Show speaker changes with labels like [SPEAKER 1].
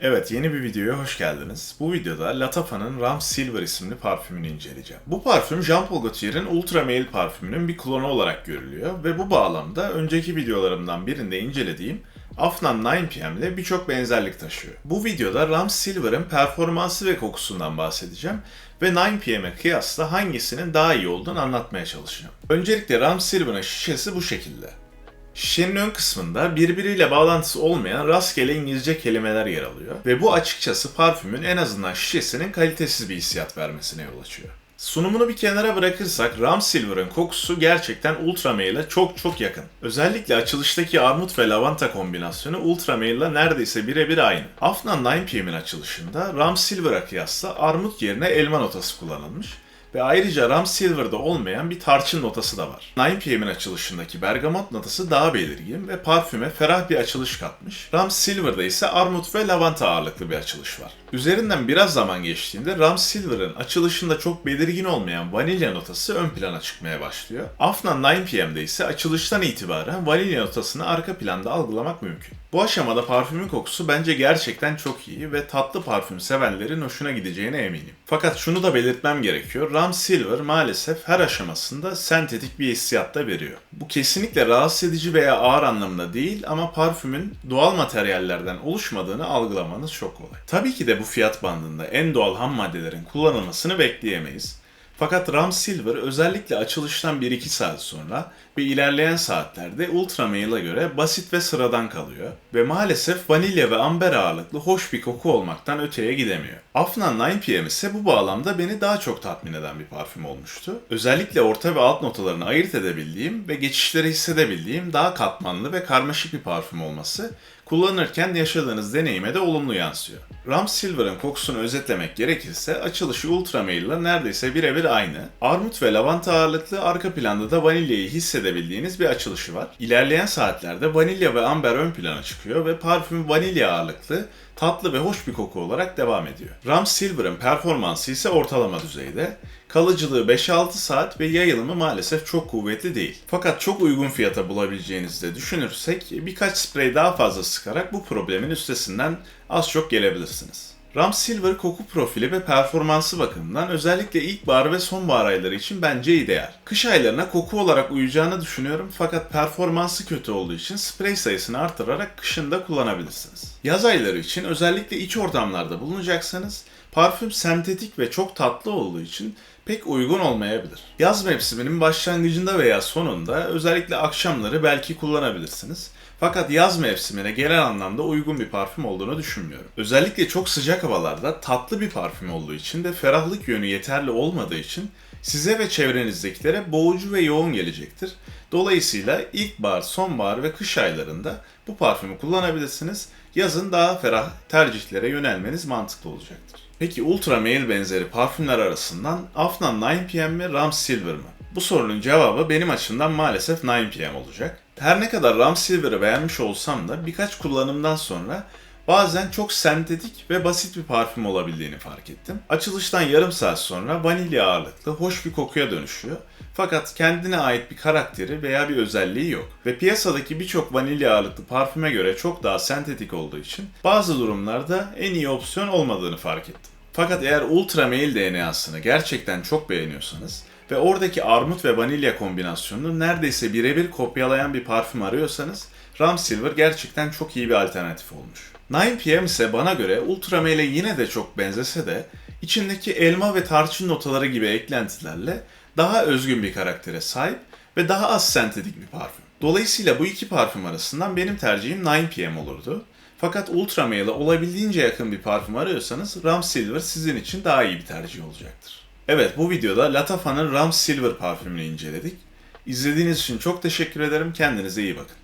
[SPEAKER 1] Evet yeni bir videoya hoş geldiniz. Bu videoda Latafa'nın Ram Silver isimli parfümünü inceleyeceğim. Bu parfüm Jean Paul Gaultier'in Ultra Male parfümünün bir klonu olarak görülüyor ve bu bağlamda önceki videolarımdan birinde incelediğim Afnan 9pm ile birçok benzerlik taşıyor. Bu videoda Ram Silver'ın performansı ve kokusundan bahsedeceğim ve 9pm'e kıyasla hangisinin daha iyi olduğunu anlatmaya çalışacağım. Öncelikle Ram Silver'ın şişesi bu şekilde. Şişenin ön kısmında birbiriyle bağlantısı olmayan rastgele İngilizce kelimeler yer alıyor ve bu açıkçası parfümün en azından şişesinin kalitesiz bir hissiyat vermesine yol açıyor. Sunumunu bir kenara bırakırsak Ram Silver'ın kokusu gerçekten Ultra Male'e çok çok yakın. Özellikle açılıştaki armut ve lavanta kombinasyonu Ultra Male'la neredeyse birebir aynı. Afnan 9pm'in açılışında Ram Silver'a kıyasla armut yerine elma notası kullanılmış ve ayrıca Ram Silver'da olmayan bir tarçın notası da var. 9pm'in açılışındaki bergamot notası daha belirgin ve parfüme ferah bir açılış katmış. Ram Silver'da ise armut ve lavanta ağırlıklı bir açılış var. Üzerinden biraz zaman geçtiğinde Ram Silver'ın açılışında çok belirgin olmayan vanilya notası ön plana çıkmaya başlıyor. Afnan 9pm'de ise açılıştan itibaren vanilya notasını arka planda algılamak mümkün. Bu aşamada parfümün kokusu bence gerçekten çok iyi ve tatlı parfüm sevenlerin hoşuna gideceğine eminim. Fakat şunu da belirtmem gerekiyor. Ram Silver maalesef her aşamasında sentetik bir hissiyat da veriyor. Bu kesinlikle rahatsız edici veya ağır anlamda değil ama parfümün doğal materyallerden oluşmadığını algılamanız çok kolay. Tabii ki de bu fiyat bandında en doğal ham maddelerin kullanılmasını bekleyemeyiz. Fakat Ram Silver özellikle açılıştan 1-2 saat sonra ve ilerleyen saatlerde Ultra Male'a göre basit ve sıradan kalıyor ve maalesef vanilya ve amber ağırlıklı hoş bir koku olmaktan öteye gidemiyor. Afnan 9pm ise bu bağlamda beni daha çok tatmin eden bir parfüm olmuştu. Özellikle orta ve alt notalarını ayırt edebildiğim ve geçişleri hissedebildiğim daha katmanlı ve karmaşık bir parfüm olması kullanırken yaşadığınız deneyime de olumlu yansıyor. Ram Silver'ın kokusunu özetlemek gerekirse açılışı Ultra ile neredeyse birebir aynı. Armut ve lavanta ağırlıklı arka planda da vanilyayı hissedebildiğiniz bir açılışı var. İlerleyen saatlerde vanilya ve amber ön plana çıkıyor ve parfüm vanilya ağırlıklı tatlı ve hoş bir koku olarak devam ediyor. Ram Silver'ın performansı ise ortalama düzeyde. Kalıcılığı 5-6 saat ve yayılımı maalesef çok kuvvetli değil. Fakat çok uygun fiyata bulabileceğinizi de düşünürsek birkaç sprey daha fazla sıkarak bu problemin üstesinden az çok gelebilirsiniz. Ram Silver koku profili ve performansı bakımından özellikle ilkbahar ve sonbahar ayları için bence ideal. Kış aylarına koku olarak uyacağını düşünüyorum fakat performansı kötü olduğu için sprey sayısını artırarak kışında kullanabilirsiniz. Yaz ayları için özellikle iç ortamlarda bulunacaksanız parfüm sentetik ve çok tatlı olduğu için pek uygun olmayabilir. Yaz mevsiminin başlangıcında veya sonunda özellikle akşamları belki kullanabilirsiniz. Fakat yaz mevsimine genel anlamda uygun bir parfüm olduğunu düşünmüyorum. Özellikle çok sıcak havalarda tatlı bir parfüm olduğu için de ferahlık yönü yeterli olmadığı için size ve çevrenizdekilere boğucu ve yoğun gelecektir. Dolayısıyla ilkbahar, sonbahar ve kış aylarında bu parfümü kullanabilirsiniz. Yazın daha ferah tercihlere yönelmeniz mantıklı olacaktır. Peki Ultra Male benzeri parfümler arasından Afnan 9pm mi Ram Silver mı? Bu sorunun cevabı benim açımdan maalesef 9pm olacak. Her ne kadar Ram Silver'ı beğenmiş olsam da birkaç kullanımdan sonra bazen çok sentetik ve basit bir parfüm olabildiğini fark ettim. Açılıştan yarım saat sonra vanilya ağırlıklı hoş bir kokuya dönüşüyor. Fakat kendine ait bir karakteri veya bir özelliği yok. Ve piyasadaki birçok vanilya ağırlıklı parfüme göre çok daha sentetik olduğu için bazı durumlarda en iyi opsiyon olmadığını fark ettim. Fakat eğer Ultra Male DNA'sını gerçekten çok beğeniyorsanız ve oradaki armut ve vanilya kombinasyonunu neredeyse birebir kopyalayan bir parfüm arıyorsanız Ram Silver gerçekten çok iyi bir alternatif olmuş. 9pm ise bana göre Ultra Male'e yine de çok benzese de içindeki elma ve tarçın notaları gibi eklentilerle daha özgün bir karaktere sahip ve daha az sentetik bir parfüm. Dolayısıyla bu iki parfüm arasından benim tercihim 9pm olurdu. Fakat Ultra Male'e olabildiğince yakın bir parfüm arıyorsanız Ram Silver sizin için daha iyi bir tercih olacaktır. Evet bu videoda Latafa'nın Ram Silver parfümünü inceledik. İzlediğiniz için çok teşekkür ederim. Kendinize iyi bakın.